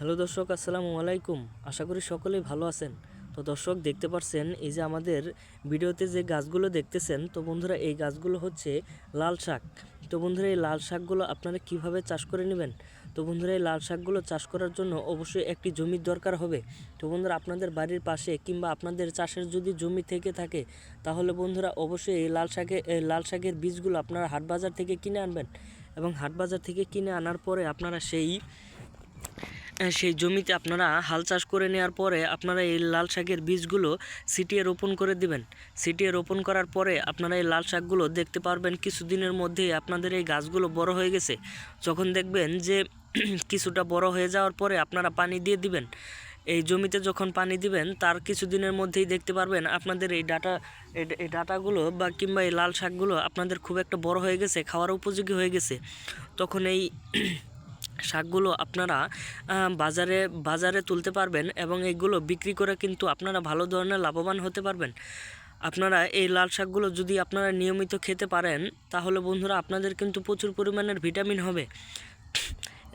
Hello দর্শক, আসসালামু আলাইকুম। আশা করি সকলেই ভালো আছেন। তো দর্শক, দেখতে পাচ্ছেন এই যে আমাদের ভিডিওতে যে গাছগুলো দেখতেছেন, তো বন্ধুরা এই গাছগুলো হচ্ছে লাল শাক। তো বন্ধুরা, এই লাল শাকগুলো আপনারা কীভাবে চাষ করে নেবেন? তো বন্ধুরা, এই লাল শাকগুলো চাষ করার জন্য অবশ্যই একটি জমির দরকার হবে। তো বন্ধুরা, আপনাদের বাড়ির পাশে কিংবা আপনাদের চাষের যদি জমি থেকে থাকে, তাহলে বন্ধুরা অবশ্যই এই লাল শাকে এই লাল শাকের বীজগুলো আপনারা হাট বাজার থেকে কিনে আনবেন। এবং হাট বাজার থেকে কিনে আনার পরে আপনারা সেই সেই জমিতে আপনারা হাল চাষ করে নেওয়ার পরে আপনারা এই লাল শাকের বীজগুলো সিটিয়ে রোপণ করে দিবেন। সিটিয়ে রোপণ করার পরে আপনারা এই লাল শাকগুলো দেখতে পারবেন কিছুদিনের মধ্যেই আপনাদের এই গাছগুলো বড় হয়ে গেছে। যখন দেখবেন যে কিছুটা বড় হয়ে যাওয়ার পরে আপনারা পানি দিয়ে দিবেন। এই জমিতে যখন পানি দিবেন, তার কিছুদিনের মধ্যেই দেখতে পারবেন আপনাদের এই ডাটা এই- ডাটাগুলো বা কিংবা এই লাল শাকগুলো আপনাদের খুব একটা বড় হয়ে গেছে, খাওয়ার উপযোগী হয়ে গেছে। তখন এই শাকগুলো আপনারা বাজারে বাজারে তুলতে পারবেন এবং এইগুলো বিক্রি করে কিন্তু আপনারা ভালো ধরনের লাভবান হতে পারবেন। আপনারা এই লাল শাকগুলো যদি আপনারা নিয়মিত খেতে পারেন, তাহলে বন্ধুরা আপনাদের কিন্তু প্রচুর পরিমাণের ভিটামিন হবে।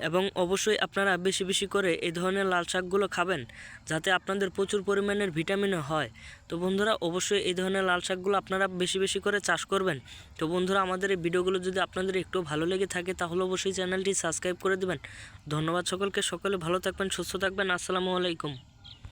এবং অবশ্যই আপনারা বেশি বেশি করে এই ধরনের লাল শাকগুলো খাবেন যাতে আপনাদের প্রচুর পরিমাণের ভিটামিনও হয়। তো বন্ধুরা, অবশ্যই এই ধরনের লাল শাকগুলো আপনারা বেশি বেশি করে চাষ করবেন। তো বন্ধুরা, আমাদের এই ভিডিওগুলো যদি আপনাদের একটু ভালো লেগে থাকে, তাহলে অবশ্যই চ্যানেলটি সাবস্ক্রাইব করে দেবেন। ধন্যবাদ সকলকে, সকলে ভালো থাকবেন, সুস্থ থাকবেন। আসসালামু আলাইকুম।